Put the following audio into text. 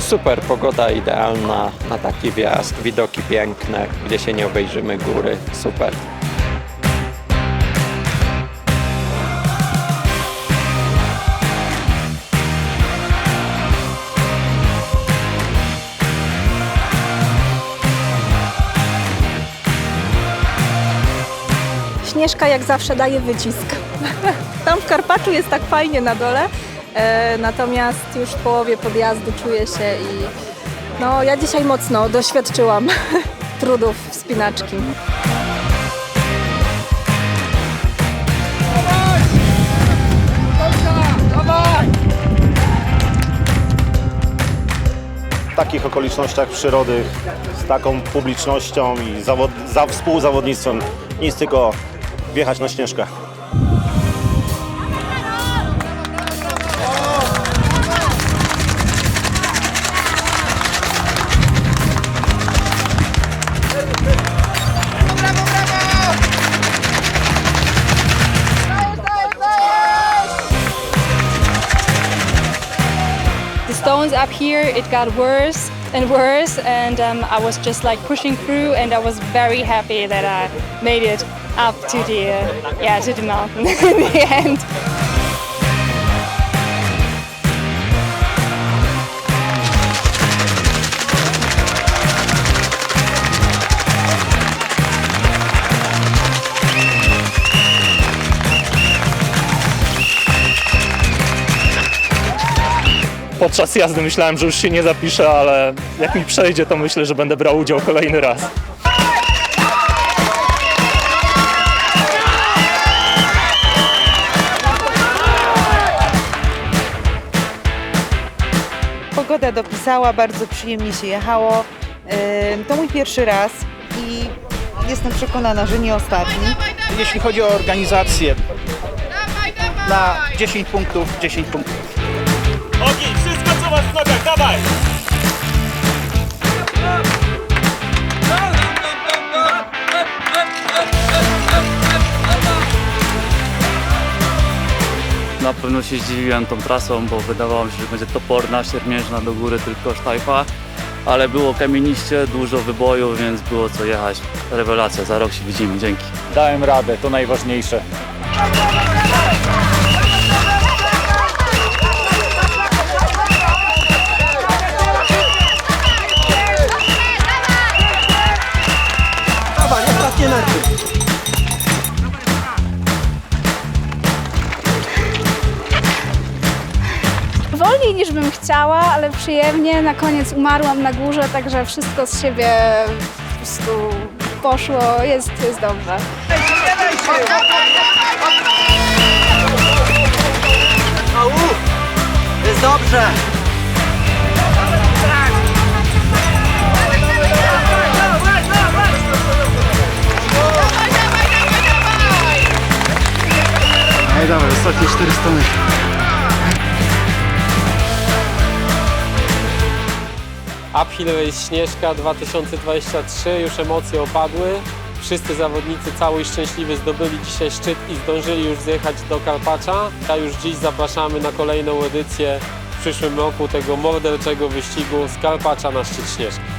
Super, pogoda idealna na taki wjazd, widoki piękne, gdzie się nie obejrzymy góry, super. Śnieżka jak zawsze daje wycisk. Tam w Karpaczu jest tak fajnie na dole, e, natomiast już w połowie podjazdu czuję się i no ja dzisiaj mocno doświadczyłam trudów wspinaczki. w takich okolicznościach przyrody, z taką publicznością i za współzawodnictwem nic tylko wjechać na stones up here it got worse and worse and um, i was just like pushing through and i was very happy that i made it up to the uh, yeah to the mountain in the end Podczas jazdy myślałem, że już się nie zapiszę, ale jak mi przejdzie, to myślę, że będę brał udział kolejny raz. Pogoda dopisała, bardzo przyjemnie się jechało. To mój pierwszy raz i jestem przekonana, że nie ostatni. Jeśli chodzi o organizację, na 10 punktów, 10 punktów. Ogień, wszystko co masz w nogach, dawaj! Na pewno się zdziwiłem tą trasą, bo wydawało mi się, że będzie toporna, siermiężna do góry, tylko sztajfa. Ale było kamieniście, dużo wybojów, więc było co jechać. Rewelacja, za rok się widzimy, dzięki. Dałem radę, to najważniejsze. Wolniej niż bym chciała, ale przyjemnie. Na koniec umarłam na górze, także wszystko z siebie po prostu poszło. Jest, jest dobrze. Jest dobrze! Ej, dawaj, ostatnie 400 metrów. Uphill Race Śnieżka 2023, już emocje opadły. Wszyscy zawodnicy cały i szczęśliwy zdobyli dzisiaj szczyt i zdążyli już zjechać do Karpacza. A już dziś zapraszamy na kolejną edycję w przyszłym roku tego morderczego wyścigu z Karpacza na szczyt Śnieżki.